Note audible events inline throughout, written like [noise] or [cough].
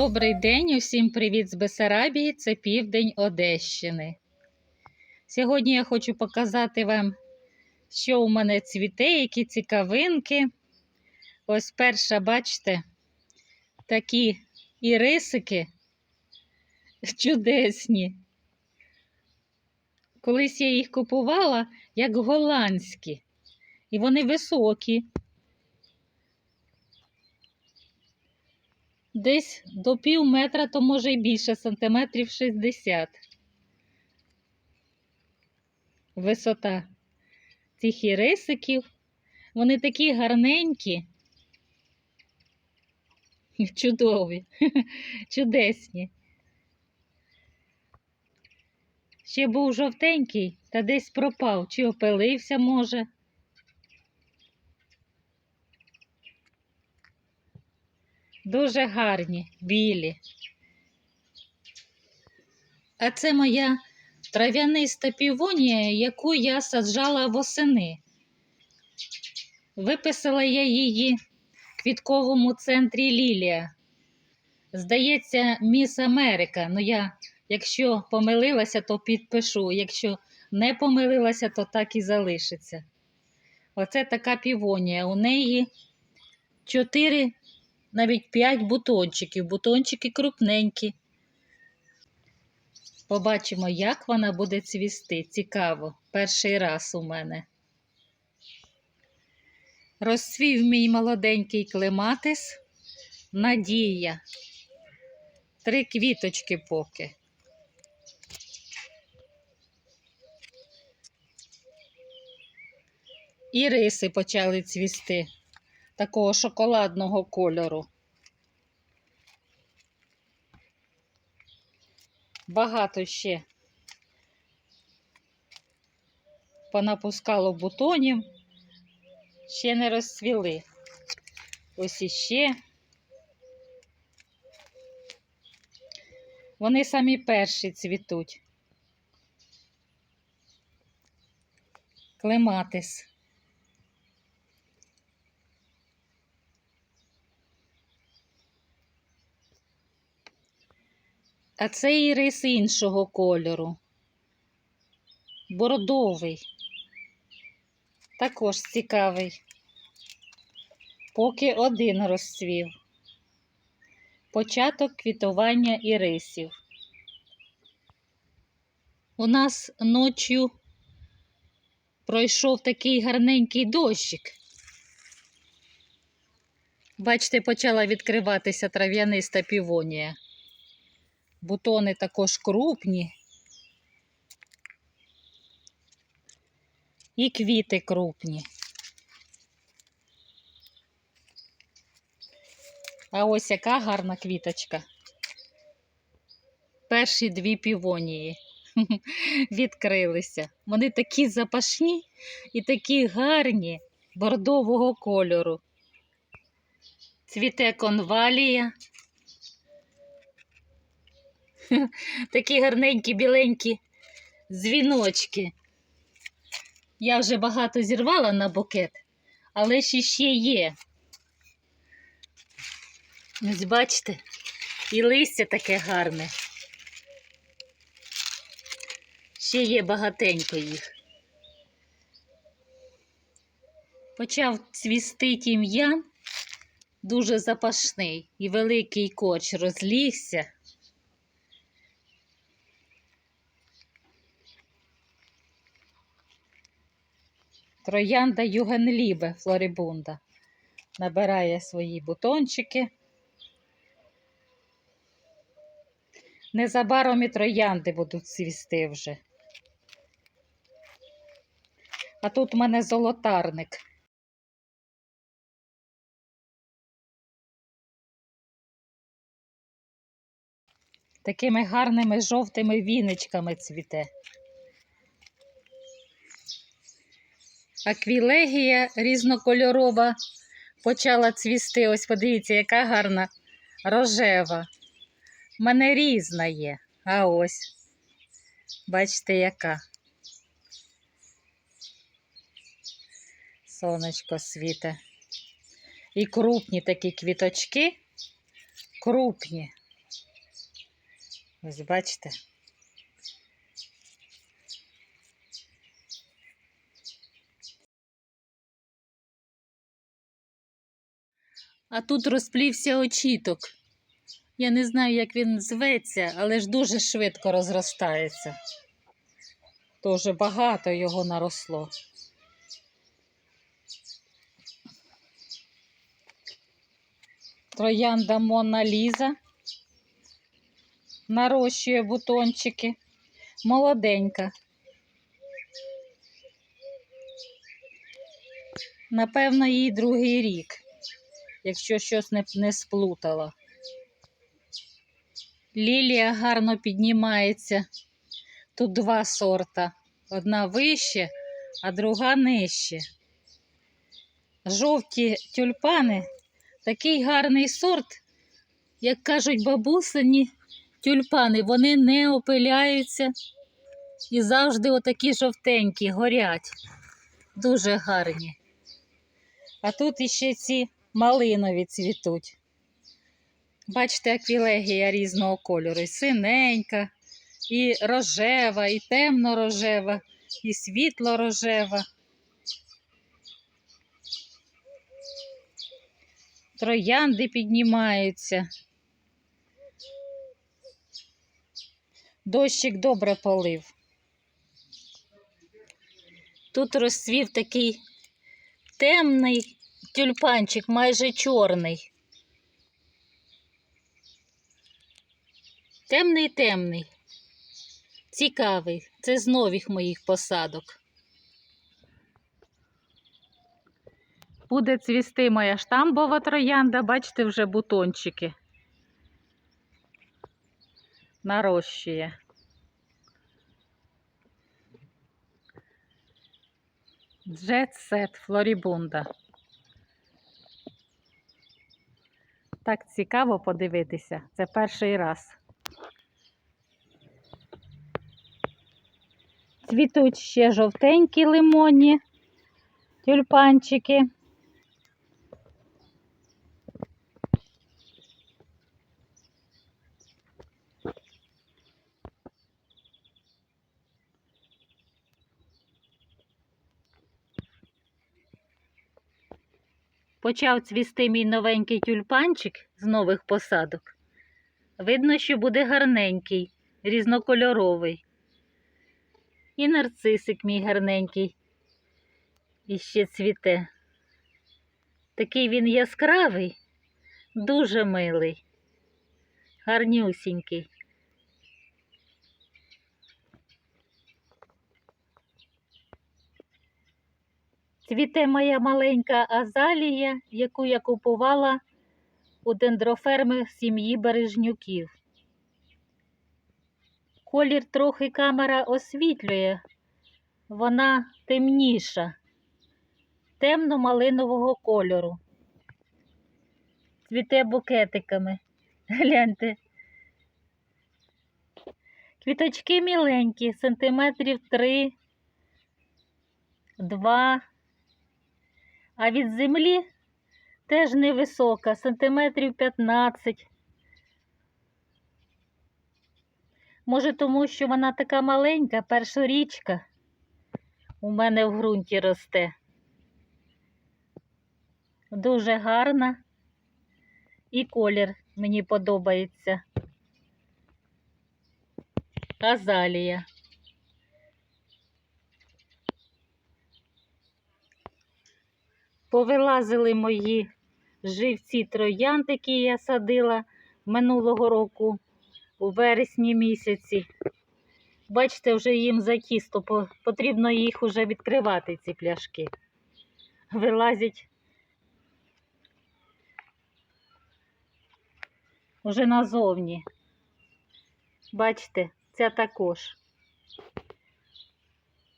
Добрий день, усім привіт з Бесарабії, це південь Одещини. Сьогодні я хочу показати вам, що у мене цвіте, які цікавинки. Ось перша, бачите, такі ірисики чудесні. Колись я їх купувала як голландські, і вони високі. Десь до пів метра, то може й більше, сантиметрів 60. Висота цих ірисиків. Вони такі гарненькі, чудові, [laughs] чудесні. Ще був жовтенький, та десь пропав, чи опилився, може. Дуже гарні, білі. А це моя трав'яниста півонія, яку я саджала восени. Виписала я її в квітковому центрі Лілія. Здається, Міс Америка. Ну, я, якщо помилилася, то підпишу. Якщо не помилилася, то так і залишиться. Оце така півонія. У неї чотири навіть 5 бутончиків. Бутончики крупненькі. Побачимо, як вона буде цвісти. Цікаво. Перший раз у мене. Розцвів мій молоденький клематис. Надія. Три квіточки поки. І риси почали цвісти такого шоколадного кольору. Багато ще понапускало бутонів, ще не розцвіли. Ось іще. Вони самі перші цвітуть. Клематис. А це ірис іншого кольору. Бордовий. Також цікавий. Поки один розцвів. Початок квітування ірисів. У нас ночі пройшов такий гарненький дощик. Бачите, почала відкриватися трав'яниста півонія. Бутони також крупні. І квіти крупні. А ось яка гарна квіточка. Перші дві півонії [laughs] відкрилися. Вони такі запашні і такі гарні бордового кольору. Цвіте конвалія. [laughs] Такі гарненькі, біленькі дзвіночки. Я вже багато зірвала на букет, але ще ще є. Ось бачите, і листя таке гарне. Ще є багатенько їх. Почав цвісти тім'ян, дуже запашний і великий коч розлігся. Троянда Югенлібе Флорибунда. Набирає свої бутончики. Незабаром і троянди будуть цвісти вже. А тут у мене золотарник. Такими гарними жовтими віничками цвіте. Аквілегія різнокольорова почала цвісти. Ось подивіться, яка гарна рожева. У мене різна є. А ось. Бачите, яка. Сонечко світе. І крупні такі квіточки. Крупні. Ось бачите. А тут розплівся очіток. Я не знаю, як він зветься, але ж дуже швидко розростається. Дуже багато його наросло. Троянда Мона Ліза нарощує бутончики. Молоденька. Напевно, їй другий рік, якщо щось не, не сплутала. Лілія гарно піднімається. Тут два сорта. Одна вище, а друга нижче. Жовті тюльпани такий гарний сорт, як кажуть бабусині тюльпани, вони не опиляються і завжди отакі жовтенькі, горять. Дуже гарні. А тут іще ці малинові цвітуть. Бачите, аквілегія різного кольору. І синенька, і рожева, і темно-рожева, і світло-рожева. Троянди піднімаються. Дощик добре полив. Тут розцвів такий темний тюльпанчик, майже чорний. Темний темний. Цікавий. Це з нових моїх посадок. Буде цвісти моя штамбова троянда, бачите, вже бутончики. Нарощує. Джет сет Флорібунда. Так цікаво подивитися. Це перший раз. Цвітуть ще жовтенькі лимонні тюльпанчики. Почав цвісти мій новенький тюльпанчик з нових посадок. Видно, що буде гарненький, різнокольоровий. І нарцисик мій гарненький. І ще цвіте. Такий він яскравий, дуже милий, гарнюсінький. Цвіте моя маленька азалія, яку я купувала у дендроферми сім'ї Бережнюків. Колір трохи камера освітлює, вона темніша, темно-малинового кольору. Цвіте букетиками. Гляньте. Квіточки міленькі, сантиметрів три, два. А від землі теж невисока, сантиметрів 15. Може, тому що вона така маленька, першорічка у мене в ґрунті росте. Дуже гарна і колір мені подобається. Азалія. Повилазили мої живці троянд, які я садила минулого року у вересні місяці. Бачите, вже їм за тісто, потрібно їх вже відкривати, ці пляшки. Вилазять вже назовні. Бачите, ця також.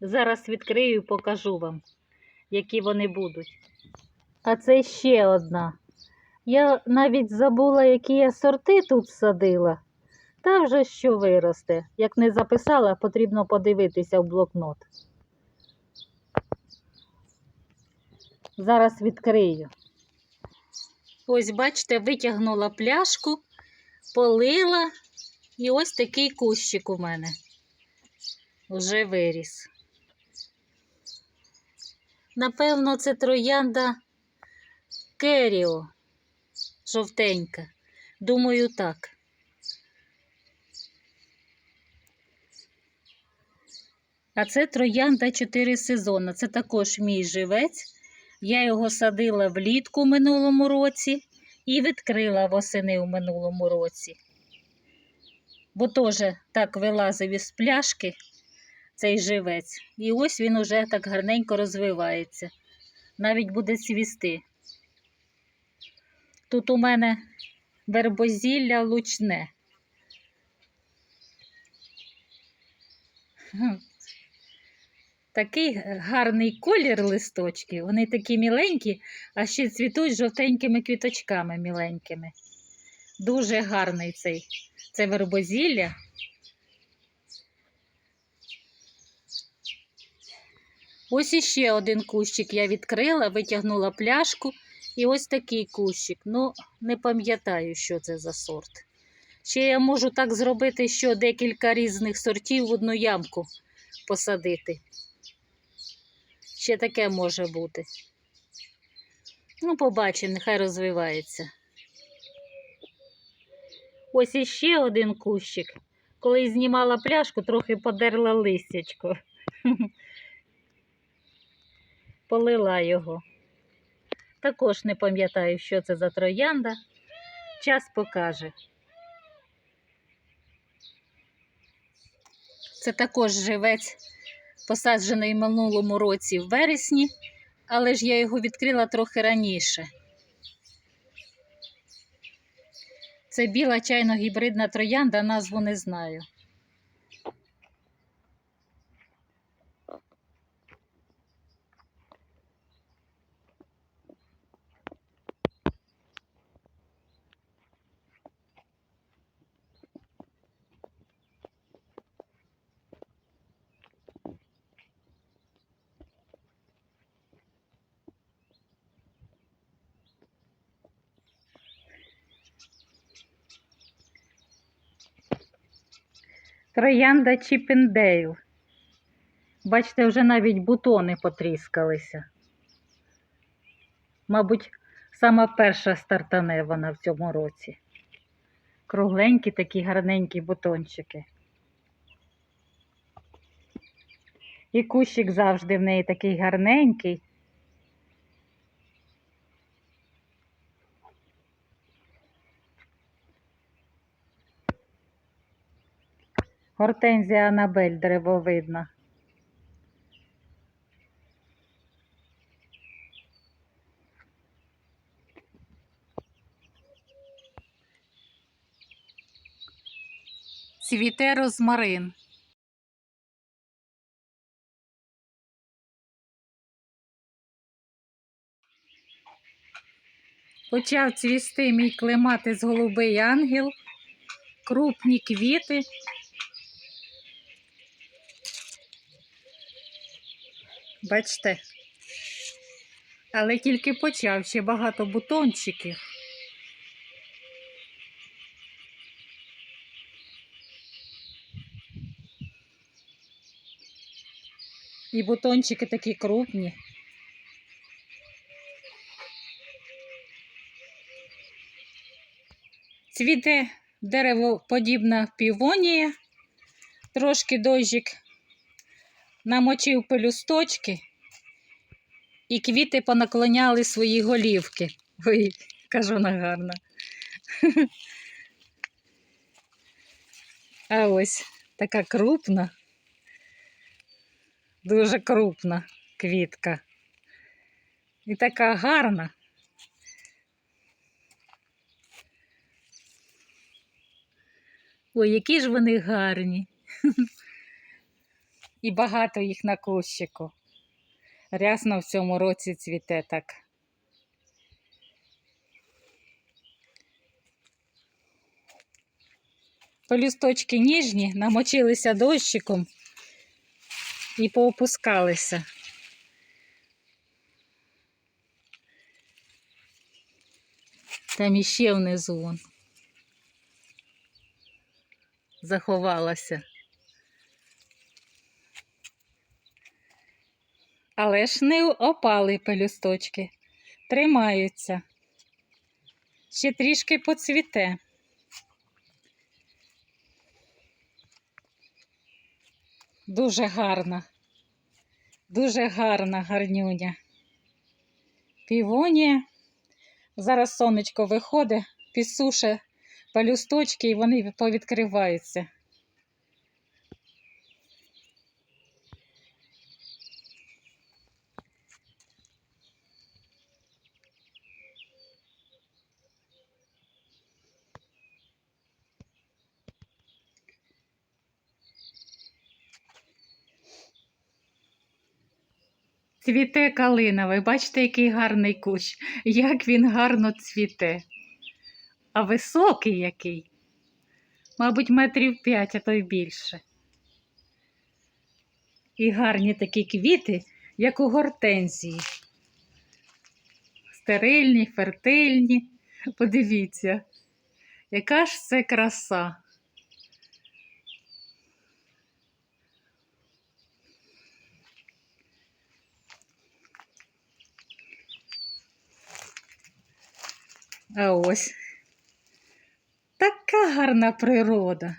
Зараз відкрию і покажу вам, які вони будуть. А це ще одна. Я навіть забула, які я сорти тут садила. Та вже що виросте. Як не записала, потрібно подивитися в блокнот. Зараз відкрию. Ось, бачите, витягнула пляшку, полила І ось такий кущик у мене вже виріс. Напевно, це троянда Керіо. Жовтенька. Думаю, так. А це троянда 4 сезони. Це також мій живець. Я його садила влітку в минулому році і відкрила восени в минулому році. Бо теж так вилазив із пляшки цей живець. І ось він уже так гарненько розвивається. Навіть буде цвісти. Тут у мене вербозілля лучне. Такий гарний колір листочків. Вони такі міленькі, а ще цвітуть жовтенькими квіточками міленькими. Дуже гарний цей. Це вербозілля. Ось іще один кущик я відкрила, витягнула пляшку. І ось такий кущик. Ну, не пам'ятаю, що це за сорт. Ще я можу так зробити, що декілька різних сортів в одну ямку посадити. Ще таке може бути. Ну, побачимо, нехай розвивається. Ось іще один кущик. Коли знімала пляшку, трохи подерла листячко. [laughs] Полила його. Також не пам'ятаю, що це за троянда. Час покаже. Це також живець, посаджений в минулому році в вересні, але ж я його відкрила трохи раніше. Це біла чайно-гібридна троянда, назву не знаю. Троянда Чіпендейл. Бачите, вже навіть бутони потріскалися. Мабуть, сама перша стартане вона в цьому році. Кругленькі такі гарненькі бутончики. І кущик завжди в неї такий гарненький. Гортензія Анабель деревовидна. Цвіте розмарин. Почав цвісти мій клематис голубий ангел, крупні квіти. Бачите? Але тільки почав ще багато бутончиків. І бутончики такі крупні. Цвіте деревоподібна півонія. Трошки дощик намочив пелюсточки, і квіти понаклоняли свої голівки. Ой, кажу вона гарна. А ось така крупна, дуже крупна квітка. І така гарна. Ой, які ж вони гарні. І багато їх на кущику. Рясно в цьому році цвіте так. Полюсточки ніжні, намочилися дощиком і поопускалися. Там іще внизу. вон. заховалася. Але ж не опали пелюсточки, тримаються. Ще трішки поцвіте. Дуже гарна, дуже гарна гарнюня. Півонія. Зараз сонечко виходить, підсуше пелюсточки і вони повідкриваються. Цвіте калина, ви бачите, який гарний кущ, як він гарно цвіте. А високий який. Мабуть, метрів п'ять, а то й більше. І гарні такі квіти, як у гортензії. Стерильні, фертильні. Подивіться, яка ж це краса. А ось така гарна природа.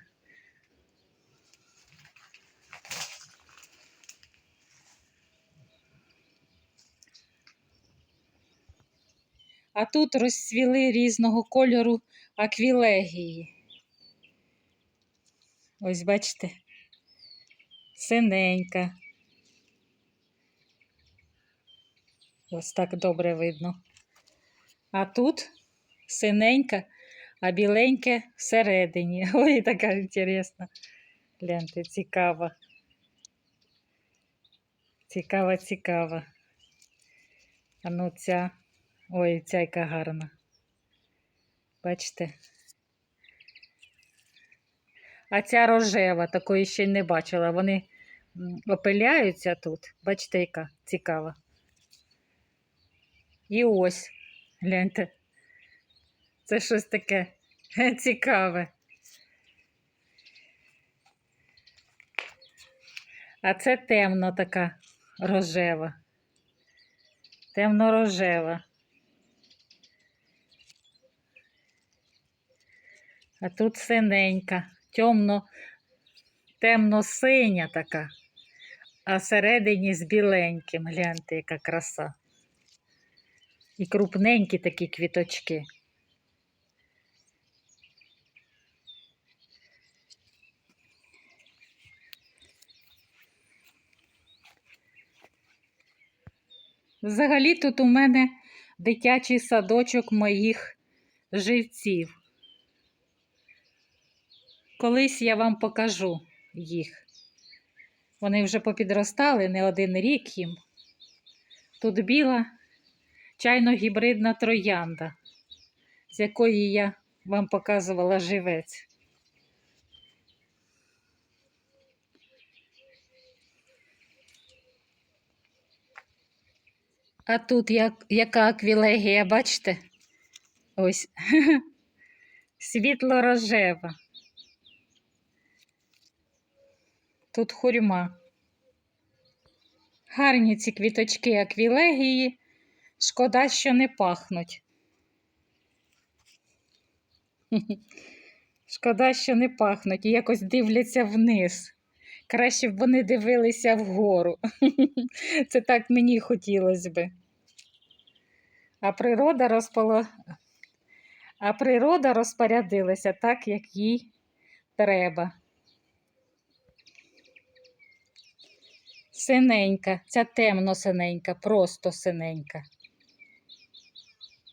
А тут розцвіли різного кольору аквілегії. Ось бачите, синенька. Ось так добре видно. А тут синенька, а біленьке всередині. [laughs] Ой, така інтересна. Гляньте, цікава. Цікава, цікава. А ну ця. Ой, ця яка гарна. Бачите? А ця рожева, такої ще не бачила. Вони опиляються тут. Бачите, яка цікава. І ось, гляньте. Це щось таке [laughs] цікаве. А це темно така рожева. Темно-рожева. А тут синенька, темно, темно-синя така, а всередині з біленьким. Гляньте, яка краса. І крупненькі такі квіточки. Взагалі тут у мене дитячий садочок моїх живців. Колись я вам покажу їх. Вони вже попідростали не один рік їм. Тут біла чайно-гібридна троянда, з якої я вам показувала живець. А тут як, яка аквілегія, бачите? Ось [laughs] світло-рожева. Тут хурма. Гарні ці квіточки аквілегії. Шкода, що не пахнуть. [laughs] Шкода, що не пахнуть і якось дивляться вниз. Краще б вони дивилися вгору. [laughs] Це так мені хотілося би. А природа розполо... а природа розпорядилася так, як їй треба. Синенька, ця темно-синенька, просто синенька.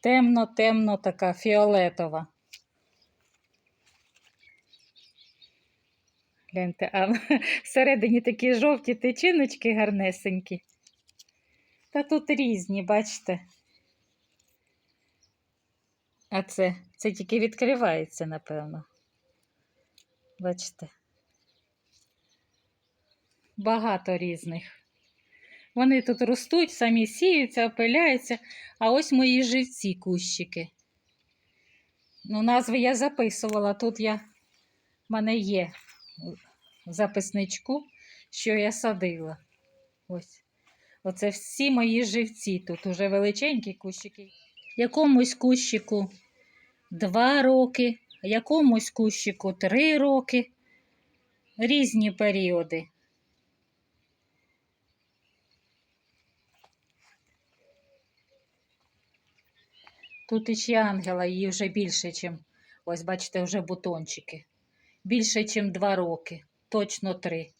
Темно-темно така фіолетова. Гляньте, а [laughs] всередині такі жовті тичиночки гарнесенькі. Та тут різні, бачите? А це, це тільки відкривається, напевно. Бачите? Багато різних. Вони тут ростуть, самі сіються, опиляються, а ось мої живці кущики. Ну, назви я записувала, тут я мене є в записничку, що я садила. Ось. Оце всі мої живці. Тут уже величенькі кущики. Якомусь кущику два роки, якомусь кущику три роки. Різні періоди. Тут іще ангела, її вже більше, ніж, ось бачите, вже бутончики. Більше, ніж два роки, точно три.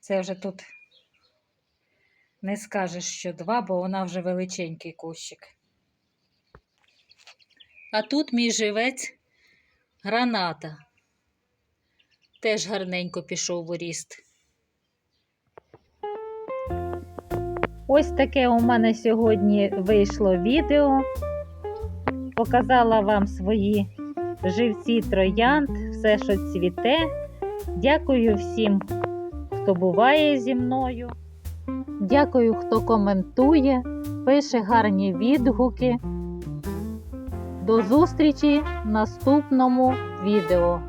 Це вже тут не скажеш, що два, бо вона вже величенький кущик. А тут мій живець граната. Теж гарненько пішов у ріст. Ось таке у мене сьогодні вийшло відео. Показала вам свої живці троянд, все, що цвіте. Дякую всім, хто буває зі мною. Дякую, хто коментує, пише гарні відгуки. До зустрічі в наступному відео.